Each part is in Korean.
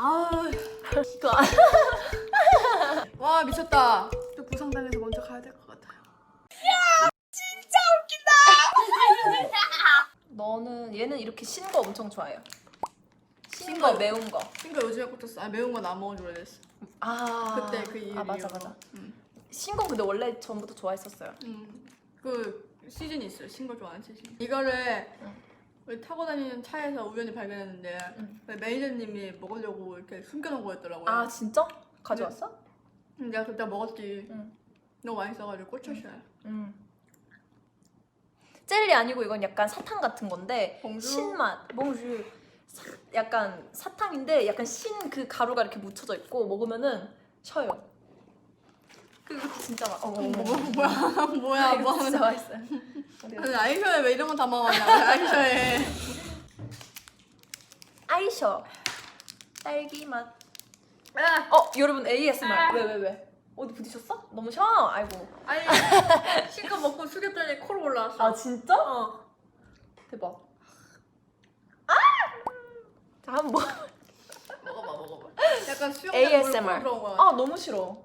아, 그거 와 미쳤다. 또 부상당해서 먼저 가야 될 것 같아요. 너는 얘는 이렇게 신 거 엄청 좋아해요. 신신거 거. 매운 거. 친구 요즘에 꽂혔어. 아 매운 건안 먹은 지 오래됐어. 아 그때 그 이유. 아 맞아 맞아. 음. 신 거 근데 원래 전부터 좋아했었어요. 음. 그 시즌이 있어요. 신거 좋아하는 시즌. 이거를 응. 우리 타고 다니는 차에서 우연히 발견했는데 응. 그 매니저님이 먹으려고 이렇게 숨겨놓은 거였더라고요. 아 진짜? 가져왔어? 음, 내가 그때 먹었지. 응. 너무 맛있어가지고 꽂혔어요. 음. 젤리 아니고 이건 약간 사탕 같은 건데 봉주? 신맛, 봉주 사- 약간 사탕인데 약간 신 그 가루가 이렇게 묻혀져 있고 먹으면은 쉬어요. 그거 진짜 맛. 어, 뭐, 뭐야 뭐야 이거 뭐 진짜 하는 맛있어요. 아니 아이셔에 왜 이런 거다 먹었냐 아이셔에 아이셔 딸기 맛. 아, 어 여러분 ASMR 왜 왜 왜? 어디 부딪혔어? 너무 셔. 아이고. 아니 실컷 먹고 숙였더니 코로 올라왔어 아 진짜? 어 대박. 아! 자 한번 먹. 약간 수영장 ASMR. 물 들어온 거야 아 너무 싫어. 어,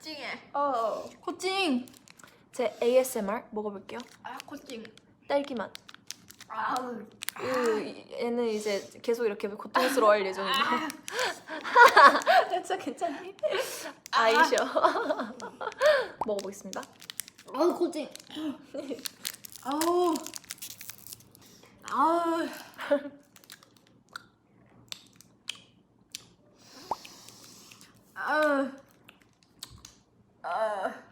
찡해 어. 코찡 제 ASMR 먹어볼게요. 아 코찡 딸기 맛. 아그 얘는 이제 계속 이렇게 고통스러워할 예정이고. 진짜 괜찮니? 아이셔. 먹어보겠습니다. 아우 코찡 아우 아우 아우 아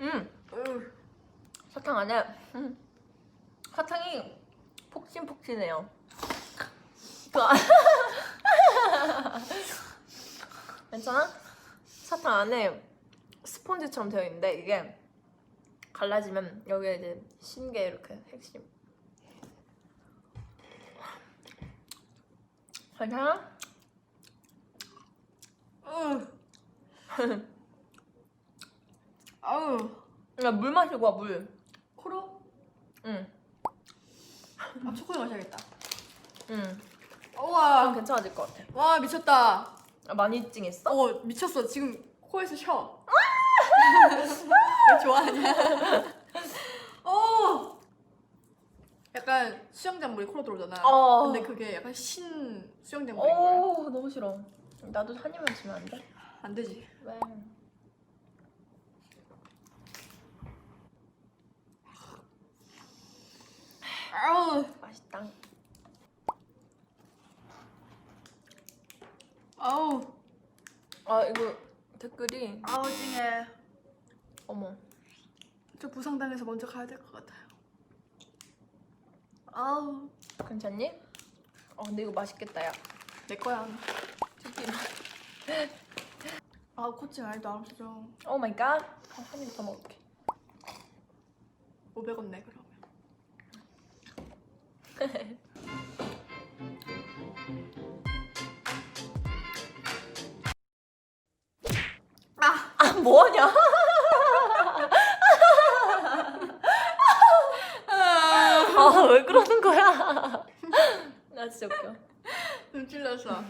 음 으. 사탕 안에 음, 사탕이 폭신폭신해요. 그 안- 괜찮아? 사탕 안에 스폰지처럼 되어 있는데 이게 갈라지면 여기에 이제 신게 이렇게 핵심. 괜찮아? 으. 아우 그냥 물 마시고 와 물. 응, 아 초코에 마셔야겠다 응. 우와 괜찮아질 것 같아. 와 미쳤다 아, 많이 찡했어? 어 미쳤어 지금 코에서 쉬어 왜 좋아하냐 어 약간 수영장 물이 코로 들어오잖아 어. 근데 그게 약간 신 수영장 물인 거야 오 너무 싫어. 나도 한 입만 주면 안 돼? 안 되지 왜? 맛있다. 아우 아 이거 댓글이 아우 찡해 어머 저 부상당해서 먼저 가야 될 것 같아요 아우 괜찮니? 어 근데 이거 맛있겠다 야. 내 거야 치킨. 아 코칭 아직도 안 없어져 오 마이 갓. 한 입 더 먹을게. 500원 내 그러면 아 아 뭐하냐? 아 왜 그러는 거야? 나 진짜 웃겨. 눈 찔렸어